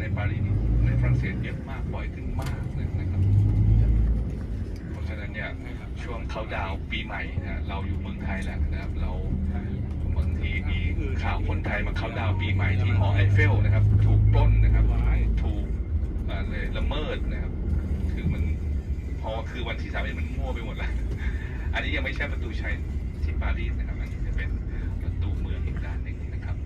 ในปารีสในฝรั่งเศสเยอะมากบ่อยขึ้นมากเลยนะครับ เพราะฉะนั้นเนี่ยช่วงเขาดาวปีใหม่นะเราอยู่เมืองไทยแหละนะครับ เราบางทีมีข่าวคนไทยมาเขาดาวปีใหม่ที่หอไอเฟลนะครับ ถูกปล้นนะครับถูกอ่าเละเมิดนะครับ คือมันพอคือวันที่สามเอ็มันมั่วไปหมดแล้วอันนี้ยังไม่ใช่ประตูชัยที่ปารีสนะครับอันนี้จะเป็นประตูเมืองอีกด้านหนึ่งนะครับ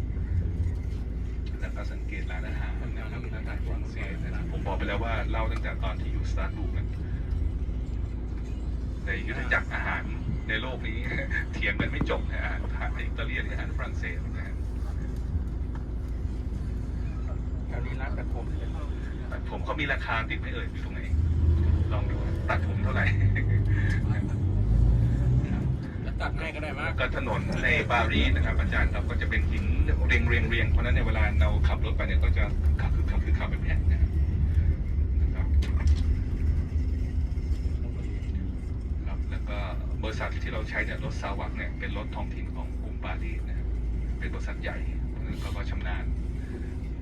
แล้วก็สังเกตร้านอาหาร นะครับร้านอาหารฝรั่งเศสนะครับผมบอกไปแล้วว่าเล่าตั้งแต่ตอนที่อยู่สตาร์ทบูกนะในยุทธจักรอาหารในโลกนี้เถียงกันไม่จบนะอาหารไทยอิตาเลียนอาหารฝรั่งเศสนะฮะแถวนี้ร้านตัดผมเลยตัดผมเขามีราคาติดไหม่เอ่ยอยู่ตรงไหนลองดูตัดผมเท่าไหร่แล้วตัดให้ก็ได้มั้แล้ยวก็ถนนในปารีสนะครับอาจารย์ครับก็จะเป็นหินเรียงเรียงเรียงเพราะฉะนั้นในยเวลาเราขับรถไปเนี่ยก็จะขับคือ ขับคือขับเป็นแผ่นนะครับนะครับครับแล้วก็บริษัทที่เราใช้เนี่ยรถซาวักเนี่ยเป็นรถท้องถิ่นของกรุงปารีสนะครับเป็นบริษัทใหญ่เพราะนั้นเขาก็ชำนาญ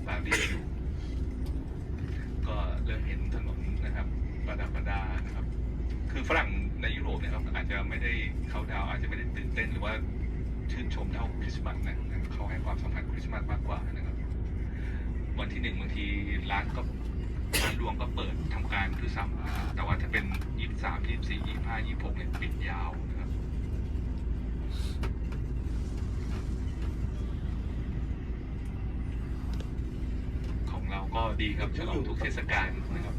ปารีสอยู่ ก็เริ่มเห็นถนนนะครับประดับประดานะครับ คือฝรั่งในยุโรปเนะครับอาจจะไม่ได้เขาดาวอาจจะไม่ได้ตื่นเต้นหรือว่าชื่นชมเท่าคริสต์มาสนะเขาให้ความสำคัญคริสต์มาสมากกว่านะครับ วันที่หนึ่งบางทีร้านก็ร้านรวงก็เปิดทำการคือซ้ำแต่ว่าถ้าเป็นยี่สามยี่สี่ยี่ห้ายี่หกเนี่ยปิดยาวนะครับของเราก็ดีครับฉลองทุกเทศกาลนะครับ